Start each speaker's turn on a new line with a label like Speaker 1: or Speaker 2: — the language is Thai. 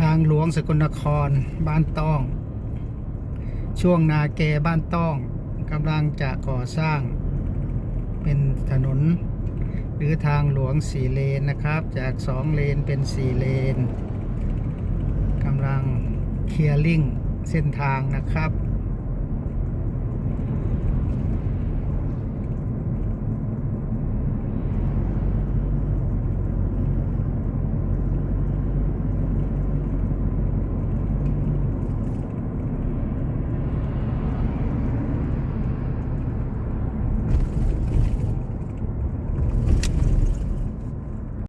Speaker 1: ทางหลวงสกลนครบ้านต้อง ช่วงนาเกบ้านต้องกำลังจะก่อสร้าง เป็นถนน หรือทางหลวงสี่เลนนะครับ จากสองเลนเป็นสี่เลนกำลังเคลียร์ลิงเส้นทางนะครับ